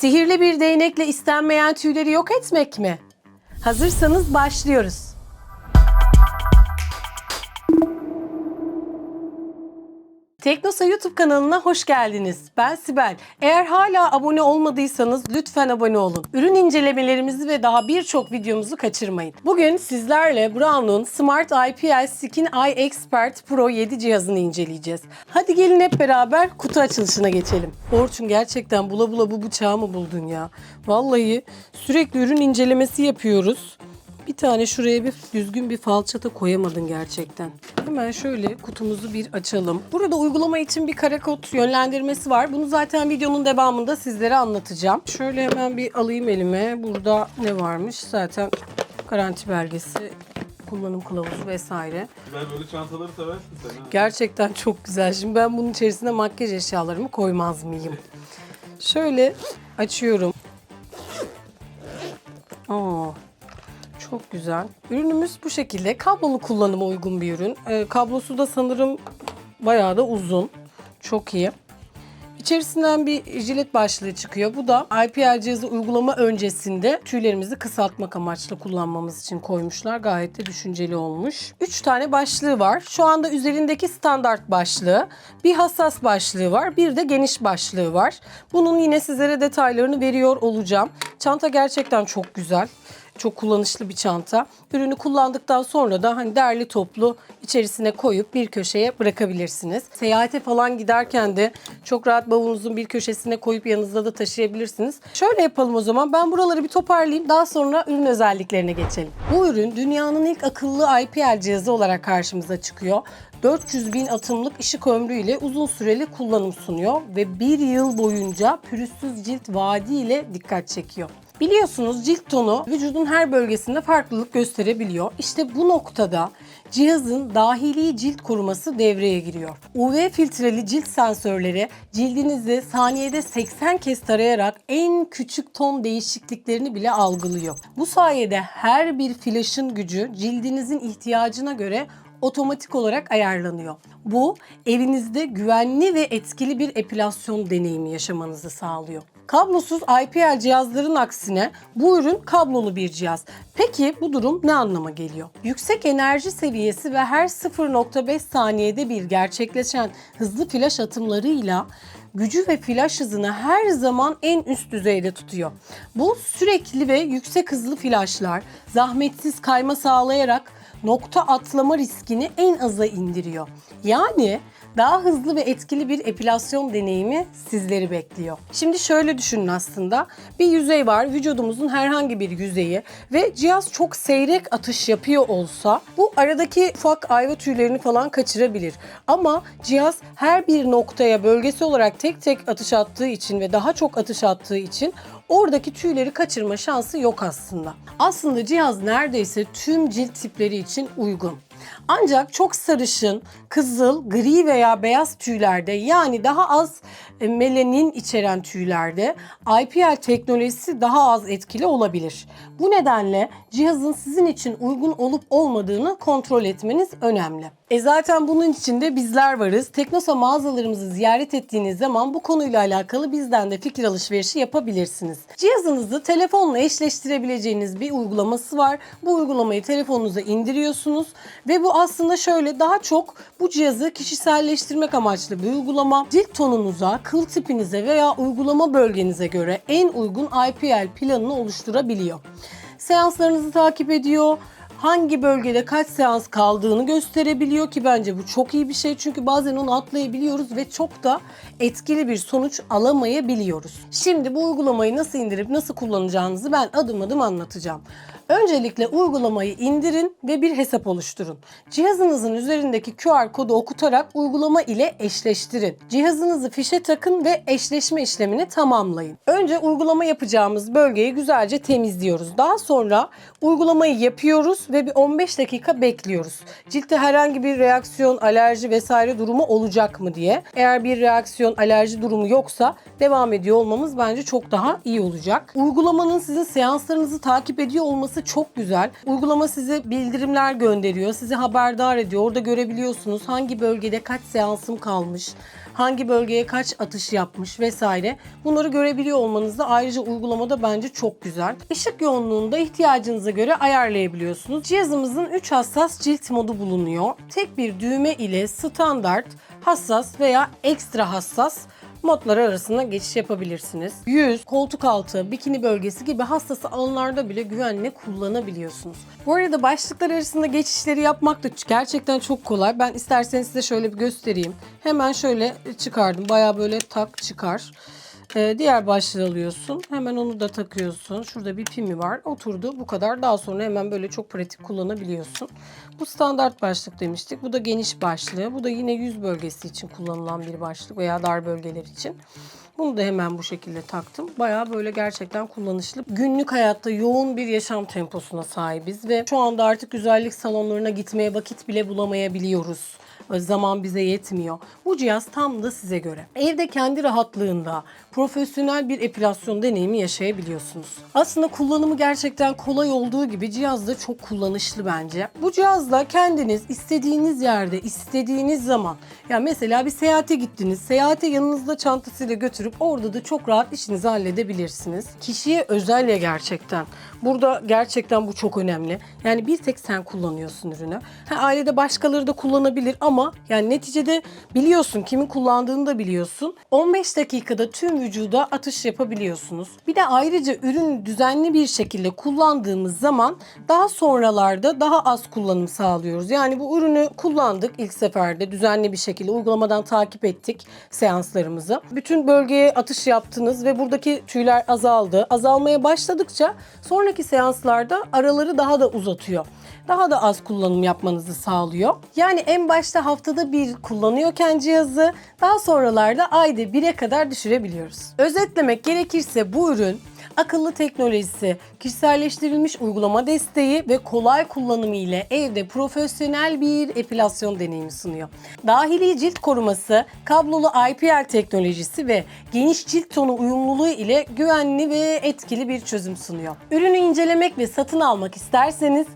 Sihirli bir değnekle istenmeyen tüyleri yok etmek mi? Hazırsanız başlıyoruz. Teknosa YouTube kanalına hoş geldiniz. Ben Sibel. Eğer hala abone olmadıysanız lütfen abone olun. Ürün incelemelerimizi ve daha birçok videomuzu kaçırmayın. Bugün sizlerle Brown'un Smart IPL Skin Eye Expert Pro 7 cihazını inceleyeceğiz. Hadi gelin hep beraber kutu açılışına geçelim. Orçun gerçekten bula bula bu bıçağı mı buldun ya? Vallahi sürekli ürün incelemesi yapıyoruz. Bir tane şuraya bir düzgün bir falçata koyamadın gerçekten. Hemen şöyle kutumuzu bir açalım. Burada uygulama için bir kare kod yönlendirmesi var. Bunu zaten videonun devamında sizlere anlatacağım. Şöyle hemen bir alayım elime. Burada ne varmış? Zaten garanti belgesi, kullanım kılavuzu vesaire. Ben böyle çantaları seversin sen ha. Gerçekten çok güzel. Şimdi ben bunun içerisine makyaj eşyalarımı koymaz mıyım? Şöyle açıyorum. Aa, çok güzel. Ürünümüz bu şekilde. Kablolu kullanıma uygun bir ürün. Ee, kablosu da sanırım bayağı da uzun. Çok iyi. İçerisinden bir jilet başlığı çıkıyor. Bu da IPL cihazı uygulama öncesinde tüylerimizi kısaltmak amaçlı kullanmamız için koymuşlar. Gayet de düşünceli olmuş. 3 tane başlığı var. Şu anda üzerindeki standart başlığı, bir hassas başlığı var, bir de geniş başlığı var. Bunun yine sizlere detaylarını veriyor olacağım. Çanta gerçekten çok güzel. Çok kullanışlı bir çanta. Ürünü kullandıktan sonra da hani derli toplu içerisine koyup bir köşeye bırakabilirsiniz. Seyahate falan giderken de çok rahat bavulunuzun bir köşesine koyup yanınızda da taşıyabilirsiniz. Şöyle yapalım o zaman. Ben buraları bir toparlayayım. Daha sonra ürün özelliklerine geçelim. Bu ürün dünyanın ilk akıllı IPL cihazı olarak karşımıza çıkıyor. 400 bin atımlık ışık ömrüyle uzun süreli kullanım sunuyor ve bir yıl boyunca pürüzsüz cilt vaadiyle dikkat çekiyor. Biliyorsunuz cilt tonu vücudun her bölgesinde farklılık gösterebiliyor. İşte bu noktada cihazın dahili cilt koruması devreye giriyor. UV filtreli cilt sensörleri cildinizi saniyede 80 kez tarayarak en küçük ton değişikliklerini bile algılıyor. Bu sayede her bir flaşın gücü cildinizin ihtiyacına göre otomatik olarak ayarlanıyor. Bu evinizde güvenli ve etkili bir epilasyon deneyimi yaşamanızı sağlıyor. Kablosuz IPL cihazların aksine bu ürün kablolu bir cihaz. Peki bu durum ne anlama geliyor? Yüksek enerji seviyesi ve her 0.5 saniyede bir gerçekleşen hızlı flash atımlarıyla gücü ve flash hızını her zaman en üst düzeyde tutuyor. Bu sürekli ve yüksek hızlı flashlar zahmetsiz kayma sağlayarak nokta atlama riskini en aza indiriyor. Yani daha hızlı ve etkili bir epilasyon deneyimi sizleri bekliyor. Şimdi şöyle düşünün aslında. Bir yüzey var, vücudumuzun herhangi bir yüzeyi ve cihaz çok seyrek atış yapıyor olsa bu aradaki ufak ayva tüylerini falan kaçırabilir. Ama cihaz her bir noktaya bölgesi olarak tek tek atış attığı için ve daha çok atış attığı için oradaki tüyleri kaçırma şansı yok aslında. Aslında cihaz neredeyse tüm cilt tipleri için uygun. Ancak çok sarışın, kızıl, gri veya beyaz tüylerde yani daha az e, melanin içeren tüylerde IPL teknolojisi daha az etkili olabilir. Bu nedenle cihazın sizin için uygun olup olmadığını kontrol etmeniz önemli. E zaten bunun için de bizler varız. Teknosa mağazalarımızı ziyaret ettiğiniz zaman bu konuyla alakalı bizden de fikir alışverişi yapabilirsiniz. Cihazınızı telefonla eşleştirebileceğiniz bir uygulaması var. Bu uygulamayı telefonunuza indiriyorsunuz ve bu aslında şöyle daha çok bu cihazı kişiselleştirmek amaçlı bir uygulama. Cilt tonunuza, kıl tipinize veya uygulama bölgenize göre en uygun IPL planını oluşturabiliyor. Seanslarınızı takip ediyor, hangi bölgede kaç seans kaldığını gösterebiliyor ki bence bu çok iyi bir şey. Çünkü bazen onu atlayabiliyoruz ve çok da etkili bir sonuç alamayabiliyoruz. Şimdi bu uygulamayı nasıl indirip nasıl kullanacağınızı ben adım adım anlatacağım. Öncelikle uygulamayı indirin ve bir hesap oluşturun. Cihazınızın üzerindeki QR kodu okutarak uygulama ile eşleştirin. Cihazınızı fişe takın ve eşleşme işlemini tamamlayın. Önce uygulama yapacağımız bölgeyi güzelce temizliyoruz. Daha sonra uygulamayı yapıyoruz ve bir 15 dakika bekliyoruz. Ciltte herhangi bir reaksiyon, alerji vesaire durumu olacak mı diye. Eğer bir reaksiyon, alerji durumu yoksa devam ediyor olmamız bence çok daha iyi olacak. Uygulamanın sizin seanslarınızı takip ediyor olması çok güzel. Uygulama size bildirimler gönderiyor, sizi haberdar ediyor. Orada görebiliyorsunuz hangi bölgede kaç seansım kalmış, hangi bölgeye kaç atış yapmış vesaire bunları görebiliyor olmanız da ayrıca uygulamada bence çok güzel. Işık yoğunluğunu da ihtiyacınıza göre ayarlayabiliyorsunuz. Cihazımızın 3 hassas cilt modu bulunuyor. Tek bir düğme ile standart, hassas veya ekstra hassas modlar arasında geçiş yapabilirsiniz. Yüz, koltuk altı, bikini bölgesi gibi hassas alanlarda bile güvenle kullanabiliyorsunuz. Bu arada başlıklar arasında geçişleri yapmak da gerçekten çok kolay. Ben isterseniz size şöyle bir göstereyim. Hemen şöyle çıkardım. Baya böyle tak çıkar. Ee, diğer başlığı alıyorsun. Hemen onu da takıyorsun. Şurada bir pimi var. Oturdu. Bu kadar. Daha sonra hemen böyle çok pratik kullanabiliyorsun. Bu standart başlık demiştik. Bu da geniş başlığı. Bu da yine yüz bölgesi için kullanılan bir başlık veya dar bölgeler için. Bunu da hemen bu şekilde taktım. Bayağı böyle gerçekten kullanışlı. Günlük hayatta yoğun bir yaşam temposuna sahibiz ve şu anda artık güzellik salonlarına gitmeye vakit bile bulamayabiliyoruz. Zaman bize yetmiyor. Bu cihaz tam da size göre. Evde kendi rahatlığında profesyonel bir epilasyon deneyimi yaşayabiliyorsunuz. Aslında kullanımı gerçekten kolay olduğu gibi cihaz da çok kullanışlı bence. Bu cihazla kendiniz istediğiniz yerde, istediğiniz zaman ya mesela bir seyahate gittiniz. Seyahate yanınızda çantasıyla götürüp orada da çok rahat işinizi halledebilirsiniz. Kişiye özel ya gerçekten. Burada gerçekten bu çok önemli. Yani bir tek sen kullanıyorsun ürünü. Ha, ailede başkaları da kullanabilir ama yani neticede biliyorsun kimin kullandığını da biliyorsun. 15 dakikada tüm vücuda atış yapabiliyorsunuz. Bir de ayrıca ürünü düzenli bir şekilde kullandığımız zaman daha sonralarda daha az kullanım sağlıyoruz. Yani bu ürünü kullandık ilk seferde düzenli bir şekilde uygulamadan takip ettik seanslarımızı. Bütün bölgeye atış yaptınız ve buradaki tüyler azaldı. Azalmaya başladıkça sonraki seanslarda araları daha da uzatıyor daha da az kullanım yapmanızı sağlıyor. Yani en başta haftada bir kullanıyorken cihazı daha sonralarda ayda bire kadar düşürebiliyoruz. Özetlemek gerekirse bu ürün akıllı teknolojisi, kişiselleştirilmiş uygulama desteği ve kolay kullanımı ile evde profesyonel bir epilasyon deneyimi sunuyor. Dahili cilt koruması, kablolu IPL teknolojisi ve geniş cilt tonu uyumluluğu ile güvenli ve etkili bir çözüm sunuyor. Ürünü incelemek ve satın almak isterseniz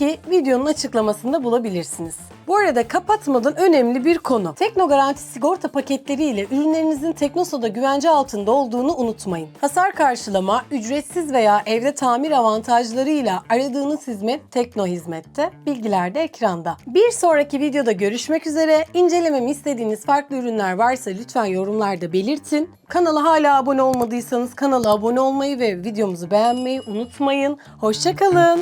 linki videonun açıklamasında bulabilirsiniz. Bu arada kapatmadan önemli bir konu. Tekno Garanti sigorta paketleri ile ürünlerinizin Teknosa'da güvence altında olduğunu unutmayın. Hasar karşılama, ücretsiz veya evde tamir avantajlarıyla aradığınız hizmet Tekno Hizmet'te. Bilgiler de ekranda. Bir sonraki videoda görüşmek üzere. İncelememi istediğiniz farklı ürünler varsa lütfen yorumlarda belirtin. Kanala hala abone olmadıysanız kanala abone olmayı ve videomuzu beğenmeyi unutmayın. Hoşçakalın.